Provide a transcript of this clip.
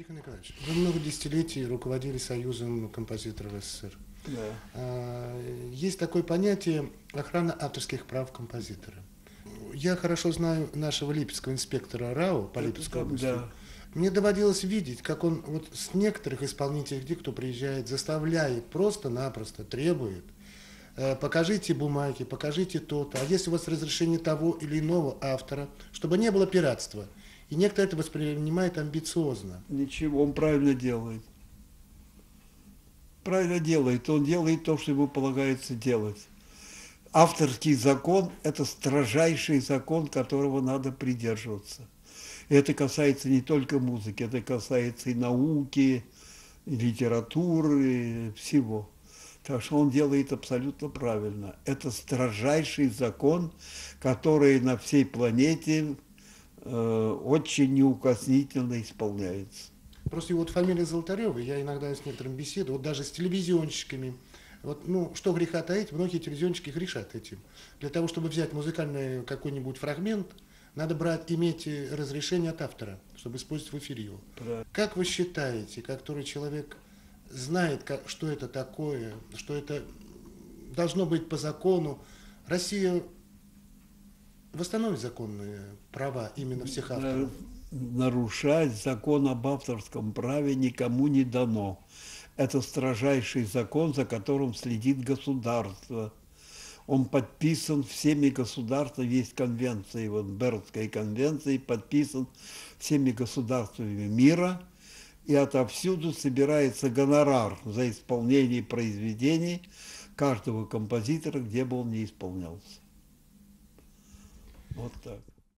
Тихон Николаевич, вы много десятилетий руководили Союзом композиторов СССР. Да. А, Есть такое понятие охрана авторских прав композитора. Я хорошо знаю нашего липецкого инспектора РАО по Липецкой области. Да. Мне доводилось видеть, как он вот с некоторых исполнителей, где кто приезжает, заставляет, просто-напросто требует, э, покажите бумаги, покажите то-то, а если у вас разрешение того или иного автора, чтобы не было пиратства. И некоторые это воспринимают амбициозно. Ничего, он правильно делает. Правильно делает. Он делает то, что ему полагается делать. Авторский закон – это строжайший закон, которого надо придерживаться. И это касается не только музыки, это касается и науки, и литературы, всего. Так что он делает абсолютно правильно. Это строжайший закон, который на всей планете очень неукоснительно исполняется. Просто вот фамилия Золотарева, я иногда с некоторыми беседую, вот даже с телевизионщиками, вот, ну, что греха таить, многие телевизионщики грешат этим. Для того, чтобы взять музыкальный какой-нибудь фрагмент, надо брать, иметь э, разрешение от автора, чтобы использовать в эфире его. Правильно. Как вы считаете, который человек знает, как, что это такое, что это должно быть по закону, Россия восстановит законные права именно всех авторов? нарушать закон об авторском праве никому не дано. Это строжайший закон, за которым следит государство. Он подписан всеми государствами, есть конвенция, вот Бернской конвенции, подписан всеми государствами мира, и отовсюду собирается гонорар за исполнение произведений каждого композитора, где бы он ни исполнялся. Вот так.